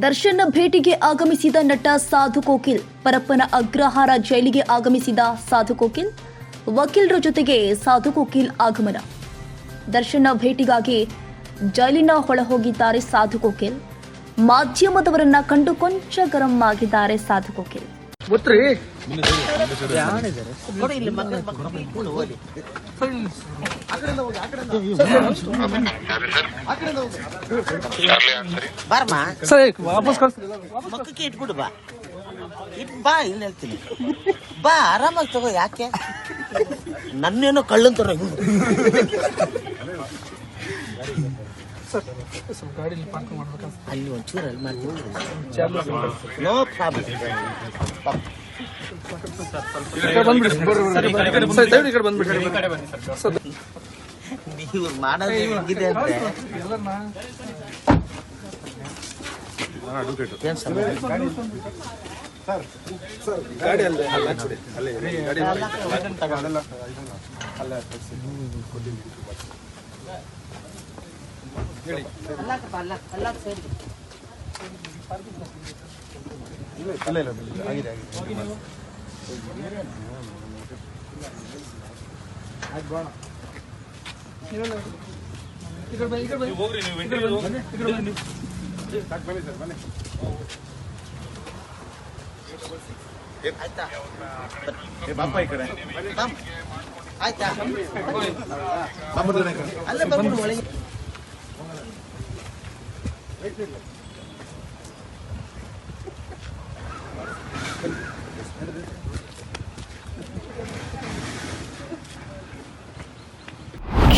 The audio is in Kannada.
ದರ್ಶನ್ ಭೇಟಿಗೆ ಆಗಮಿಸಿದ ನಟ ಸಾಧು ಕೋಕಿಲ್, ಪರಪ್ಪನ ಅಗ್ರಹಾರ ಜೈಲಿಗೆ ಆಗಮಿಸಿದ ಸಾಧು ಕೋಕಿಲ್, ವಕೀಲರ ಜೊತೆಗೆ ಸಾಧು ಕೋಕಿಲ್ ಆಗಮನ. ದರ್ಶನ ಭೇಟಿಗಾಗಿ ಜೈಲಿನ ಹೊಳ ಹೋಗಿದ್ದಾರೆ ಸಾಧು ಕೋಕಿಲ್, ಮಾಧ್ಯಮದವರನ್ನ ಕಂಡು ಕೊಂಚ ಗರಂ ಆಗಿದ್ದಾರೆ ಸಾಧು ಕೋಕಿಲ್. ವಾಪಸ್ ಮಕ್ಕಕ್ಕೆ ಇಟ್ಬಿಡು ಬಾ. ಇಟ್ ಬಾ, ಇಲ್ಲಿ ಹೇಳ್ತೀನಿ. ಬಾ, ಆರಾಮಾಗಿ ತಗೋ, ಯಾಕೆ? ನನ್ನೇನೋ ಕಳ್ಳನ್ ತರ ಸ್ವಲ್ಪ ಗಾಡಿಲಿ ಪಾರ್ಕ್ ಮಾಡ್ಬೇಕಂತ ಅಲ್ಲಿ ಒಂಚೂರು ಅಲ್ಲಿ ಮಾಡ್ತೀನಿ. ನೋ ಪ್ರಾಬ್ಲಮ್ ನೀವು ಮಾಡೋದು ಹೆಂಗಿದೆ ಅಂದ್ರೆ ಸರ್ ಸರ್ ಗಾಡಿ ಅಲ್ಲೇ ಅಲ್ಲ ಇಲ್ಲ ಅಲ್ಲೇ ಗಾಡಿ ಅಲ್ಲ ಅಲ್ಲ ಬನ್ನಿ, ಈ ಕಡೆ ಬನ್ನಿ. ಬನ್ನಿ, ಈ ಕಡೆ. ಆಯ್ತಾ ಅಲ್ಲೇ ಬಂದ್ಬಿಡು ಒಳಗೆ